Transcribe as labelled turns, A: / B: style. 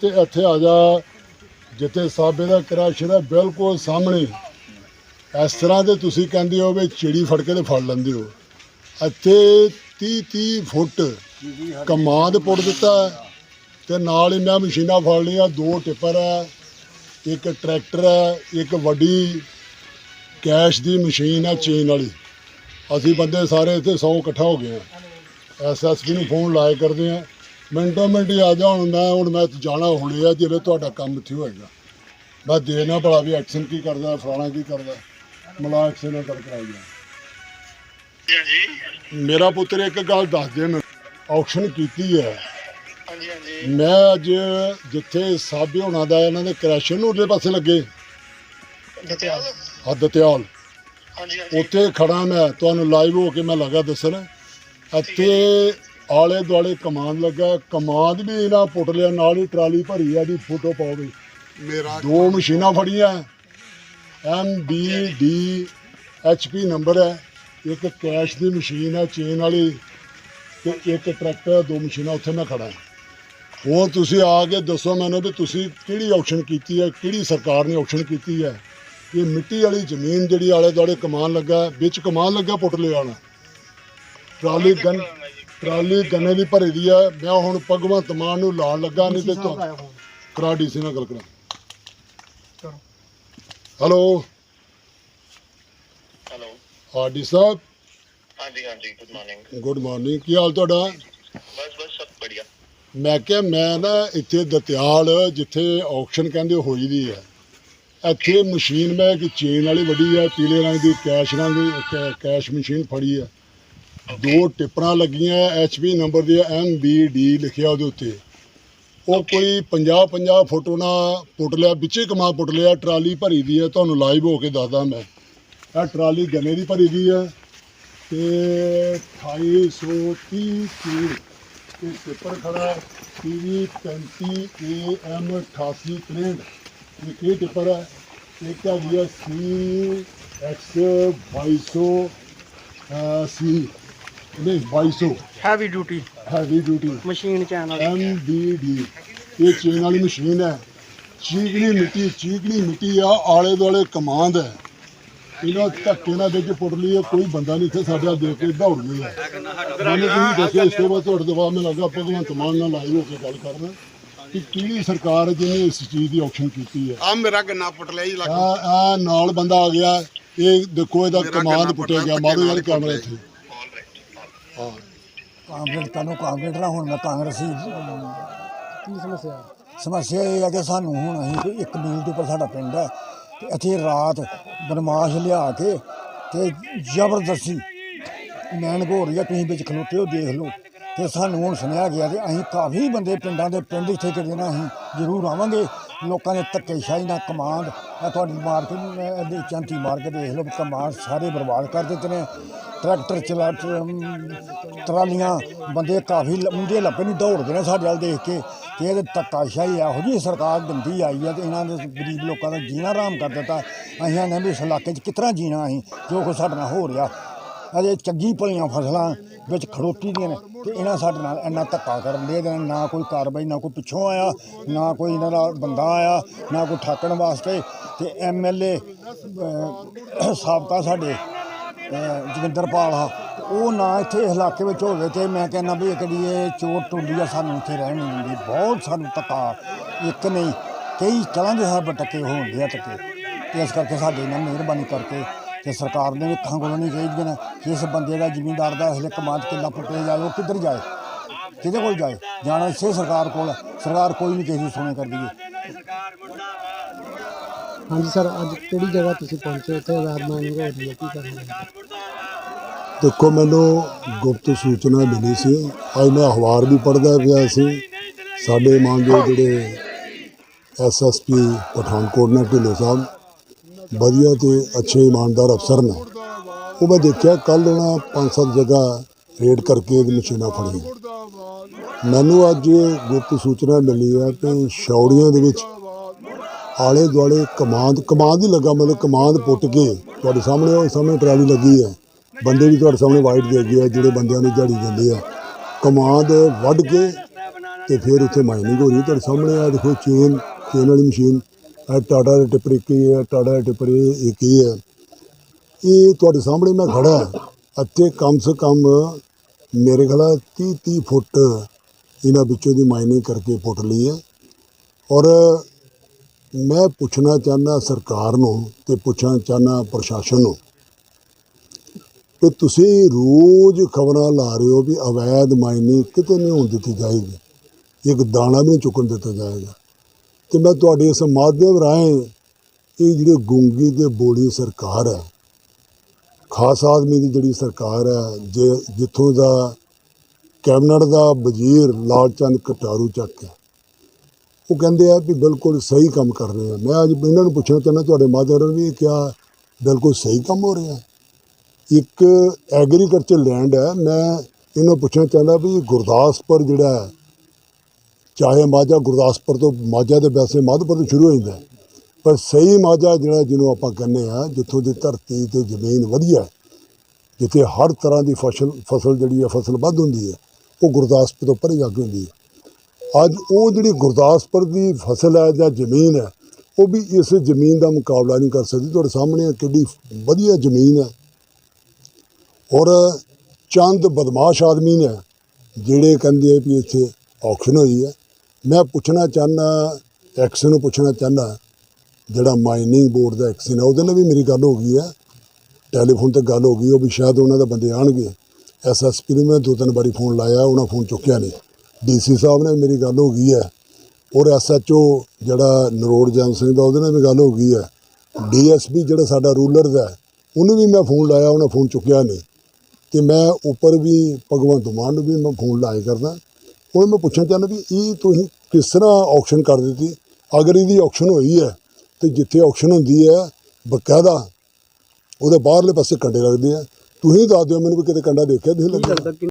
A: ਤੇ ਇੱਥੇ ਆ ਜਾ, ਜਿੱਥੇ ਸਾਬੇ ਦਾ ਕ੍ਰੈਸ਼ਰ ਹੈ, ਬਿਲਕੁਲ ਸਾਹਮਣੇ। ਇਸ ਤਰ੍ਹਾਂ ਦੇ ਤੁਸੀਂ ਕਹਿੰਦੇ ਹੋ ਵੀ ਚਿੜੀ ਫੜ ਕੇ ਤੇ ਫੜ ਲੈਂਦੇ ਹੋ। ਇੱਥੇ 30 30 ਫੁੱਟ ਕਮਾਦ ਪੁੱਟ ਦਿੱਤਾ ਹੈ ਤੇ ਨਾਲ ਹੀ ਮੈਂ ਮਸ਼ੀਨਾਂ ਫੜ ਲਈਆਂ, ਦੋ ਟਿੱਪਰ ਹੈ, ਇੱਕ ਟਰੈਕਟਰ ਹੈ, ਇੱਕ ਵੱਡੀ। ਕੈਸ਼ ਦੀ ਮਸ਼ੀਨ ਹੈ ਚੇਨ ਵਾਲੀ। ਅਸੀਂ ਬੰਦੇ ਸਾਰੇ ਇੱਥੇ 100 ਇਕੱਠਾ ਹੋ ਗਏ ਆ। ਐਸਐਸਪੀ ਨੂੰ ਫੋਨ ਲਾਇਆ ਕਰਦੇ ਆ। ਮਿੰਟੋ ਮਿੰਟ ਹੀ ਆ ਜਾ ਹੁਣ ਮੈਂ ਹੁਣ ਮੈਂ ਜਾਣਾ ਹੁਣੇ ਆ ਜਿਵੇਂ ਤੁਹਾਡਾ ਕੰਮ ਇੱਥੇ ਹੋਏਗਾ। ਮੈਂ ਦੇਖਣਾ ਭਲਾ ਵੀ ਐਕਸ਼ਨ ਕੀ ਕਰਦਾ ਫਲਾਣਾ ਕੀ ਕਰਦਾ। ਮਲਾ ਐਕਸ਼ਨ ਨਾਲ ਗੱਲ ਕਰਾਈ ਜਾ।
B: ਹਾਂਜੀ।
A: ਮੇਰਾ ਪੁੱਤਰ ਇੱਕ ਗੱਲ ਦੱਸ ਦੇ ਮੈਨੂੰ। ਆਕਸ਼ਨ ਕੀਤੀ ਹੈ।
B: ਹਾਂਜੀ ਹਾਂਜੀ।
A: ਮੈਂ ਅੱਜ ਜਿੱਥੇ ਸਾਬੇ ਹੋਣਾ ਦਾ ਇਹਨਾਂ ਦੇ ਕ੍ਰੈਸ਼ਨ ਨੂੰ ਉਰਲੇ ਪਾਸੇ ਲੱਗੇ।
B: ਦਤਿਆਲ
A: ਹੱਦ ਤਿਆਲ
B: ਹਾਂਜੀ ਹਾਂਜੀ।
A: ਉੱਥੇ ਖੜਾ ਮੈਂ ਤੁਹਾਨੂੰ ਲਾਈਵ ਹੋ ਕੇ ਮੈਂ ਲਗਾ ਦੱਸਣ। ਇੱਥੇ ਆਲੇ ਦੁਆਲੇ ਕਮਾਂਦ ਲੱਗਾ। ਕਮਾਂਦ ਵੀ ਇਹਨਾਂ ਪੁੱਟ ਲਿਆ ਨਾਲ ਹੀ ਟਰਾਲੀ ਭਰੀ ਆ ਦੀ ਫੋਟੋ ਪਾਓਗੇ
C: ਮੇਰਾ
A: ਦੋ ਮਸ਼ੀਨਾਂ ਫੜੀਆਂ। M B D H P number ਹੈ। ਇੱਕ ਕੈਸ਼ ਦੀ ਮਸ਼ੀਨ ਹੈ ਚੇਨ ਵਾਲੀ। ਤੇ ਇੱਕ ਟਰੈਕਟਰ ਦੋ ਮਸ਼ੀਨਾਂ ਉੱਥੇ ਮੈਂ ਖੜਾ ਹੁਣ ਤੁਸੀਂ ਆ ਕੇ ਦੱਸੋ ਮੈਨੂੰ ਵੀ ਤੁਸੀਂ ਕਿਹੜੀ ਆਪਸ਼ਨ ਕੀਤੀ ਹੈ ਕਿਹੜੀ ਸਰਕਾਰ ਨੇ ਆਪਸ਼ਨ ਕੀਤੀ ਹੈ? ਇਹ ਮਿੱਟੀ ਵਾਲੀ ਜ਼ਮੀਨ ਜਿਹੜੀ ਆਲੇ ਦੁਆਲੇ ਕਮਾਨ ਲੱਗਾ ਵਿੱਚ ਕਮਾਨ ਲੱਗਾ ਪੁੱਟਲੇ ਵਾਲਾ ਟਰਾਲੀ ਗਨ ਟਰਾਲੀ ਗੰਨੇ ਦੀ ਭਰੀ ਦੀ ਹੈ ਮੈਂ ਹੁਣ ਭਗਵੰਤ ਮਾਨ ਨੂੰ ਲਾਣ ਲੱਗਾ ਨਹੀਂ ਤੇ ਤੁਹਾ- ਕਰਾ ਡੀਸੀ ਨਾਲ ਗੱਲ ਕਰਾ। ਹੈਲੋ।
B: ਹੈਲੋ।
A: ਆਰਡੀ ਸਾਹਿਬ।
B: ਹਾਂਜੀ ਹਾਂਜੀ ਗੁੱਡ ਮਾਰਨਿੰਗ
A: ਗੁੱਡ ਮਾਰਨਿੰਗ ਕੀ ਹਾਲ ਤੁਹਾਡਾ?
B: ਬਸ ਬਸ ਸਭ ਬੜੀਆ
A: ਮੈਂ ਕਿਹਾ ਮੈਂ ਨਾ ਇੱਥੇ ਦਤਿਆਲ ਜਿੱਥੇ ਆਕਸ਼ਨ ਕਹਿੰਦੇ ਹੋਈ ਦੀ ਹੈ। ਇੱਥੇ ਮਸ਼ੀਨ ਮੈਂ ਇੱਕ ਚੇਨ ਵਾਲੀ ਵੱਡੀ ਹੈ ਪੀਲੇ ਰੰਗ ਦੀ ਕੈਸ਼ ਰੰਗ ਦੀ ਕੈ- ਕੈਸ਼ ਮਸ਼ੀਨ ਫੜੀ ਹੈ ਦੋ ਟਿੱਪਰਾਂ ਲੱਗੀਆਂ ਐਚਪੀ ਨੰਬਰ ਦੀ ਐਮ ਬੀ ਡੀ ਲਿਖਿਆ ਉਹਦੇ ਉੱਤੇ। ਉਹ ਕੋਈ 50 50 ਫੁੱਟ ਉਹਨਾਂ ਪੁੱਟ ਲਿਆ ਵਿੱਚੇ ਕਮਾ ਪੁੱਟ ਲਿਆ ਟਰਾਲੀ ਭਰੀ ਦੀ ਹੈ ਤੁਹਾਨੂੰ ਲਾਈਵ ਹੋ ਕੇ ਦੱਸਦਾ ਮੈਂ। ਇਹ ਟਰਾਲੀ ਗੰਨੇ ਦੀ ਭਰੀ ਦੀ ਹੈ ਤੇ 2830 ਕੀ ਤੇ ਪੇਪਰ ਖੜਾ ਪੀਵੀ 35 ਏਐਮ 8863 ਇਹ ਕੀ ਪੇਪਰ ਹੈ ਇੱਕ ਹੈ ਜੀ ਸੀ ਐਕਸ 2200 ਸੀ ਨਹੀਂ 2200
D: heavy duty
A: heavy duty
D: machine channel
A: M B D ਇਹ ਚੇਨ ਵਾਲੀ ਮਸ਼ੀਨ ਹੈ। ਚੀਕਣੀ ਮਿੱਟੀ ਚੀਕਣੀ ਮਿੱਟੀ ਆ ਆਲੇ ਦੁਆਲੇ ਕਮਾਂਦ ਹੈ। ਇਹਨਾਂ ਧੱਕੇ ਨਾਲ ਵਿੱਚ ਪੁੱਟ ਲਈ ਹੈ, ਕੋਈ ਬੰਦਾ ਨਹੀਂ ਇੱਥੇ ਸਾਡੇ ਵੱਲ ਦੇਖ ਕੇ ਦੌੜ ਗਿਆ। ਮੈਨੂੰ ਤੁਸੀਂ ਦੱਸਿਆ ਇਸ ਤੋਂ ਬਾਅਦ ਤੁਹਾਡੇ ਤੋਂ ਬਾਅਦ ਮੈਂ ਲੱਗਾ ਭਗਵੰਤ ਮਾਨ ਨਾਲ ਲਾਈਵ ਹੋ ਕੇ ਗੱਲ ਕਰਨਾ। ਕਿ ਕਿਹੜੀ ਸਰਕਾਰ ਹੈ ਜਿਹਨੇ ਇਸ ਚੀਜ਼ ਦੀ ਆਪਸ਼ਨ ਕੀਤੀ ਹੈ?
C: ਆ ਮੇਰਾ ਗੰਨਾ ਪੁੱਟ ਲਿਆ ਜੀ ਲੱਗ
A: ਆ ਆ ਨਾਲ ਬੰਦਾ ਆ ਗਿਆ ਇਹ ਦੇਖੋ ਇਹਦਾ
C: ਗੰਨਾ
A: ਪੁੱਟਿਆ ਗਿਆ ਮਾਰੋ ਯਾਰ ਕੈਮਰਾ ਇੱਥੇ।
B: ਆਲ ਰਾਈਟ
A: ਹਾਂ
E: ਕਾਂਗਰਸ ਕਾਨੂੰ ਕਾਂਗਰਸ ਨਾਲ ਹੁਣ ਮੈਂ ਕਾਂਗਰਸੀ
D: ਕੀ ਸਮੱਸਿਆ?
E: ਸਮੱਸਿਆ ਇਹ ਹੈ ਕਿ ਸਾਨੂੰ ਹੁਣ ਅਸੀਂ ਇੱਕ ਮੀਲ ਦੇ ਉੱਪਰ ਸਾਡਾ ਪਿੰਡ ਹੈ ਤੇ ਇੱਥੇ ਰਾਤ ਬਦਮਾਸ਼ ਲਿਆ ਕੇ ਤੇ ਜ਼ਬਰਦਸਤੀ ਮੈਨ ਘੋਰ ਰਹੀ ਆ ਤੁਸੀਂ ਵਿੱਚ ਖਲੋਤੇ ਹੋ ਦੇਖ ਲਓ। ਤੇ ਸਾਨੂੰ ਹੁਣ ਸੁਣਿਆ ਗਿਆ ਤੇ ਅਸੀਂ ਕਾਫੀ ਬੰਦੇ ਪਿੰਡਾਂ ਦੇ ਪਿੰਡ ਇੱਥੇ ਕਿਤੇ ਨਾ ਅਸੀਂ ਜ਼ਰੂਰ ਆਵਾਂਗੇ। ਲੋਕਾਂ ਦੇ ਧੱਕੇਸ਼ਾਹੀ ਨਾਲ ਕਮਾਂਡ ਆ ਤੁਹਾਡੀ ਮਾਰਕੀਟ ਕੇ ਇਹਦੀ ਚੰਤੀ ਮਾਰ ਦੇਖ ਲਓ, ਕਮਾਂਡ ਸਾਰੇ ਬਰਬਾਦ ਕਰ ਦਿੱਤੇ ਨੇ। ਟਰੈਕਟਰ ਚਲਾ ਟਰਾਲੀਆਂ, ਬੰਦੇ ਕਾਫੀ ਮੁੰਡੇ ਲੱਭੇ ਨਹੀਂ, ਦੌੜਦੇ ਨੇ ਸਾਡੇ ਵੱਲ ਦੇਖ ਕੇ ਕਿ ਇਹਦੇ ਧੱਕਾਸ਼ਾਹੀ ਇਹੋ ਜਿਹੀ ਸਰਕਾਰ ਗੰਦੀ ਆਈ ਹੈ ਤੇ ਇਹਨਾਂ ਨੇ ਗਰੀਬ ਲੋਕਾਂ ਦਾ ਜੀਣਾ ਆਰਾਮ ਕਰ ਦਿੱਤਾ। ਅਸੀਂ ਆਨੇ ਵੀ ਇਸ ਇਲਾਕੇ 'ਚ ਕਿਤਨਾ ਜੀਣਾ ਅਸੀਂ, ਜੋ ਕੁਛ ਸਾਡੇ ਨਾਲ ਹੋ ਰਿਹਾ। ਅਜੇ ਚੰਗੀ ਭਲੀਆਂ ਫਸਲਾਂ ਵਿੱਚ ਖੜੋਤੀ ਦੀਆਂ ਨੇ ਤੇ ਇਹਨਾਂ ਸਾਡੇ ਨਾਲ ਇੰਨਾ ਧੱਕਾ ਕਰਨ ਦੇ ਦੇਣ ਨਾ ਕੋਈ ਕਾਰਵਾਈ, ਨਾ ਕੋਈ ਪਿੱਛੋਂ ਆਇਆ, ਨਾ ਕੋਈ ਇਹਨਾਂ ਦਾ ਬੰਦਾ ਆਇਆ, ਨਾ ਕੋਈ ਠਾਕਣ ਵਾਸਤੇ ਤੇ ਐਮਐਲਏ ਸਾਬਕਾ ਸਾਡੇ, ਅਹ ਆ, ਉਹ ਨਾ ਇੱਥੇ ਇਲਾਕੇ ਵਿੱਚ ਹੋਵੇ ਤੇ ਮੈਂ ਕਹਿੰਦਾ ਵੀ ਇੱਕ ਦੀ ਇਹ ਚੋਰ ਟੋਲੀ ਆ, ਸਾਨੂੰ ਇੱਥੇ ਰਹਿਣ ਨਹੀਂ ਦਿੰਦੀ, ਬਹੁਤ ਸਾਨੂੰ ਧੱਕਾ, ਇੱਕ ਨਹੀਂ, ਕਈ ਤਰ੍ਹਾਂ ਦੇ ਸਾਡੇ ਟੱਕੇ ਹੋਣ ਦੇ ਆ ਟੱਕੇ ਤੇ ਇਸ ਕਰਕੇ ਸਾਡੇ ਨਾਲ ਮਿਹਰਬਾਨੀ ਕਰਕੇ ਤੇ ਸਰਕਾਰ ਨੇ ਵੀ ਅੱਖਾਂ ਖੋਲ੍ਹਣੀ ਚਾਹੀਦੀਆਂ ਨੇ ਕਿ ਇਸ ਬੰਦੇ ਦਾ ਜ਼ਿਮੀਂਦਾਰ ਦਾ ਇਸਲੇ ਕਮਾਦ ਕਿੱਲਾ ਪੁੱਟਿਆ ਜਾਏ ਉਹ ਕਿੱਧਰ ਜਾਏ ਕਿਹਦੇ ਕੋਲ ਜਾਏ? ਜਾਣਾ ਇਸੇ ਸਰਕਾਰ ਕੋਲ। ਸਰਕਾਰ ਕੋਈ ਨਹੀਂ ਕਿਸੇ ਦੀ ਸੁਣੇ ਕਰਦੀ ਹੈ
D: ਹਾਂਜੀ ਸਰ ਅੱਜ ਕਿਹੜੀ ਜਗ੍ਹਾ ਤੁਸੀਂ ਪਹੁੰਚੇ ਉੱਥੇ ਆਜ਼ਾਦ ਮਾਈਨਿੰਗ ਹੋ ਰਹੀ ਹੈ ਕੀ ਕਰਨਾ ਹੈ?
A: ਦੇਖੋ ਮੈਨੂੰ ਗੁਪਤ ਸੂਚਨਾ ਮਿਲੀ ਸੀ। ਅੱਜ ਮੈਂ ਅਖਬਾਰ ਵੀ ਪੜ੍ਹਦਾ ਪਿਆ ਸੀ। ਸਾਡੇ ਮਾਨਯੋਗ ਜਿਹੜੇ ਐਸਐਸਪੀ ਪਠਾਨਕੋਟ ਨੇ ਢਿੱਲੋਂ ਸਾਹਿਬ ਵਧੀਆ ਤੇ ਅੱਛੇ ਇਮਾਨਦਾਰ ਅਫਸਰ ਨੇ। ਉਹ ਮੈਂ ਦੇਖਿਆ ਕੱਲ ਉਹਨਾਂ ਪੰਜ ਸੱਤ ਜਗ੍ਹਾ ਰੇਡ ਕਰਕੇ ਇਹਦੀ ਮਸ਼ੀਨਾਂ ਫੜੀਆਂ। ਮੈਨੂੰ ਅੱਜ ਗੁਪਤ ਸੂਚਨਾ ਮਿਲੀ ਹੈ ਕਿ ਸ਼ੌੜੀਆਂ ਦੇ ਵਿੱਚ ਆਲੇ ਦੁਆਲੇ ਕਮਾਂਦ ਕਮਾਂਦ ਹੀ ਲੱਗਾ, ਮਤਲਬ ਕਮਾਂਦ ਪੁੱਟ ਕੇ ਤੁਹਾਡੇ ਸਾਹਮਣੇ, ਉਹ ਸਾਹਮਣੇ ਟਰਾਲੀ ਲੱਗੀ ਹੈ। ਬੰਦੇ ਵੀ ਤੁਹਾਡੇ ਸਾਹਮਣੇ ਵਾਈਟ ਦੇ ਗਏ ਆ, ਜਿਹੜੇ ਬੰਦਿਆਂ ਨੂੰ ਦਿਹਾੜੀ ਦਿੰਦੇ ਆ। ਕਮਾਂਦ ਵੱਢ ਕੇ ਤੇ ਫਿਰ ਉੱਥੇ ਮਾਈਨਿੰਗ ਹੋ ਰਹੀ ਤੁਹਾਡੇ ਸਾਹਮਣੇ। ਆ ਦੇਖੋ, ਚੇਨ ਚੇਨ ਵਾਲੀ ਮਸ਼ੀਨ। ਟਾਟਾ ਦੇ ਟਿੱਪਰੀ ਕੀ ਹੈ ਟਾਟਾ ਦੇ ਟਿੱਪਰ ਇਹ ਕੀ ਹੈ? ਇਹ ਤੁਹਾਡੇ ਸਾਹਮਣੇ ਮੈਂ ਖੜਾ ਅਤੇ ਕਮ ਸੇ ਕਮ ਮੇਰੇ ਖਿਆਲ 30 30 ਫੁੱਟ ਇਹਨਾਂ ਵਿੱਚੋਂ ਦੀ ਮਾਈਨਿੰਗ ਕਰਕੇ ਫੁੱਟ ਲਈ ਹੈ। ਔਰ ਮੈਂ ਪੁੱਛਣਾ ਚਾਹੁੰਦਾ ਸਰਕਾਰ ਨੂੰ ਤੇ ਪੁੱਛਣਾ ਚਾਹੁੰਦਾ ਪ੍ਰਸ਼ਾਸਨ ਨੂੰ ਕਿ ਤੁਸੀਂ ਰੋਜ਼ ਖਬਰਾਂ ਲਾ ਰਹੇ ਹੋ ਵੀ ਅਵੈਧ ਮਾਈਨਿੰਗ ਕਿਤੇ ਨਹੀਂ ਹੋਣ ਦਿੱਤੀ ਜਾਏਗੀ, ਇੱਕ ਦਾਣਾ ਵੀ ਨਹੀਂ ਚੁੱਕਣ ਦਿੱਤਾ ਜਾਏਗਾ। ਤੇ ਮੈਂ ਤੁਹਾਡੇ ਇਸ ਮਾਧਿਅਮ ਰਾਹੀਂ ਇਹ ਜਿਹੜੇ ਗੁੰਗੀ ਤੇ ਬੋੜੀ ਸਰਕਾਰ ਹੈ, ਖਾਸ ਆਦਮੀ ਦੀ ਜਿਹੜੀ ਸਰਕਾਰ ਹੈ, ਜੇ ਜਿੱਥੋਂ ਦਾ ਕੈਬਨਟ ਦਾ ਵਜ਼ੀਰ ਲਾਲ ਚੰਦ ਕਟਾਰੂ ਚੱਕ ਹੈ ਉਹ ਕਹਿੰਦੇ ਆ ਵੀ ਬਿਲਕੁਲ ਸਹੀ ਕੰਮ ਕਰ ਰਹੇ ਆ। ਮੈਂ ਅੱਜ ਇਹਨਾਂ ਨੂੰ ਪੁੱਛਣਾ ਚਾਹੁੰਦਾ, ਤੁਹਾਡੇ ਮਾਧਿਅਮ ਰਾਹੀਂ ਵੀ ਕਿਹਾ ਬਿਲਕੁਲ ਸਹੀ ਕੰਮ ਹੋ ਰਿਹਾ ਇੱਕ ਐਗਰੀਕਲਚਰ ਲੈਂਡ ਹੈ, ਮੈਂ ਇਹਨੂੰ ਪੁੱਛਣਾ ਚਾਹੁੰਦਾ ਵੀ ਗੁਰਦਾਸਪੁਰ ਜਿਹੜਾ ਹੈ ਚਾਹੇ ਮਾਝਾ ਗੁਰਦਾਸਪੁਰ ਤੋਂ ਮਾਝਾ ਦੇ ਵੈਸੇ ਮਾਧਪੁਰ ਤੋਂ ਸ਼ੁਰੂ ਹੋ ਜਾਂਦਾ ਪਰ ਸਹੀ ਮਾਝਾ ਜਿਹੜਾ ਜਿਹਨੂੰ ਆਪਾਂ ਕਹਿੰਦੇ ਆ ਜਿੱਥੋਂ ਦੀ ਧਰਤੀ ਤੇ ਜ਼ਮੀਨ ਵਧੀਆ ਜਿੱਥੇ ਹਰ ਤਰ੍ਹਾਂ ਦੀ ਫਸਲ ਫਸਲ ਜਿਹੜੀ ਹੈ, ਫਸਲ ਵੱਧ ਹੁੰਦੀ ਹੈ, ਉਹ ਗੁਰਦਾਸਪੁਰ ਤੋਂ ਪਰੇ ਜਾ ਕੇ ਹੁੰਦੀ ਹੈ। ਅੱਜ ਉਹ ਜਿਹੜੀ ਗੁਰਦਾਸਪੁਰ ਦੀ ਫਸਲ ਹੈ ਜਾਂ ਜ਼ਮੀਨ ਹੈ, ਉਹ ਵੀ ਇਸ ਜ਼ਮੀਨ ਦਾ ਮੁਕਾਬਲਾ ਨਹੀਂ ਕਰ ਸਕਦੀ। ਤੁਹਾਡੇ ਸਾਹਮਣੇ ਕਿੰਨੀ ਵਧੀਆ ਜ਼ਮੀਨ ਹੈ। ਔਰ ਚੰਦ ਬਦਮਾਸ਼ ਆਦਮੀ ਨੇ, ਜਿਹੜੇ ਕਹਿੰਦੇ ਆ ਵੀ ਇੱਥੇ ਔਕਸ਼ਨ ਹੋਈ ਹੈ ਮੈਂ ਪੁੱਛਣਾ ਚਾਹੁੰਦਾ ਐਕਸ ਨੂੰ ਪੁੱਛਣਾ ਚਾਹੁੰਦਾ, ਜਿਹੜਾ ਮਾਈਨਿੰਗ ਬੋਰਡ ਦਾ ਐਕਸ ਨੇ, ਉਹਦੇ ਨਾਲ ਵੀ ਮੇਰੀ ਗੱਲ ਹੋ ਗਈ ਹੈ ਟੈਲੀਫੋਨ ਤੇ ਗੱਲ ਹੋ ਗਈ, ਉਹ ਵੀ ਸ਼ਾਇਦ ਉਹਨਾਂ ਦੇ ਬੰਦੇ ਆਣਗੇ ਐਸਐਸਪੀ ਨੂੰ ਮੈਂ ਦੋ ਤਿੰਨ ਵਾਰੀ ਫੋਨ ਲਾਇਆ, ਉਹਨਾਂ ਫੋਨ ਚੁੱਕਿਆ ਨਹੀਂ। ਡੀਸੀ ਸਾਹਿਬ ਨਾਲ ਮੇਰੀ ਗੱਲ ਹੋ ਗਈ ਹੈ ਔਰ ਐਸਐਚਓ ਜਿਹੜਾ ਨਰੋੜ ਜਨ ਸਿੰਘ ਦਾ, ਉਹਦੇ ਨਾਲ ਵੀ ਗੱਲ ਹੋ ਗਈ ਹੈ ਡੀਐਸਪੀ ਜਿਹੜਾ ਸਾਡਾ ਰੂਲਰ ਦਾ, ਉਹਨੂੰ ਵੀ ਮੈਂ ਫੋਨ ਲਾਇਆ, ਉਹਨਾਂ ਫੋਨ ਚੁੱਕਿਆ ਨਹੀਂ। ਤੇ ਮੈਂ ਉੱਪਰ ਵੀ ਭਗਵੰਤ ਮਾਨ ਨੂੰ ਵੀ ਮੈਂ ਫੋਨ ਲਾਇਆ ਕਰਦਾ। ਹੁਣ ਮੈਂ ਪੁੱਛਣਾ ਚਾਹੁੰਦਾ ਵੀ ਇਹ ਤੁਸੀਂ ਕਿਸ ਤਰ੍ਹਾਂ ਆਕਸ਼ਨ ਕਰ ਦਿੱਤੀ? ਅਗਰ ਇਹਦੀ ਆਕਸ਼ਨ ਹੋਈ ਹੈ ਤੇ ਜਿੱਥੇ ਆਕਸ਼ਨ ਹੁੰਦੀ ਹੈ ਬਕਾਇਦਾ ਉਹਦੇ ਬਾਹਰਲੇ ਪਾਸੇ ਕੰਡੇ ਲੱਗਦੇ ਆ। ਤੁਸੀਂ ਦੱਸ ਦਿਓ ਮੈਨੂੰ ਵੀ ਕਿਤੇ ਕੰਡਾ ਦੇਖਿਆ ਤੁਸੀਂ ਲੱਗਿਆ।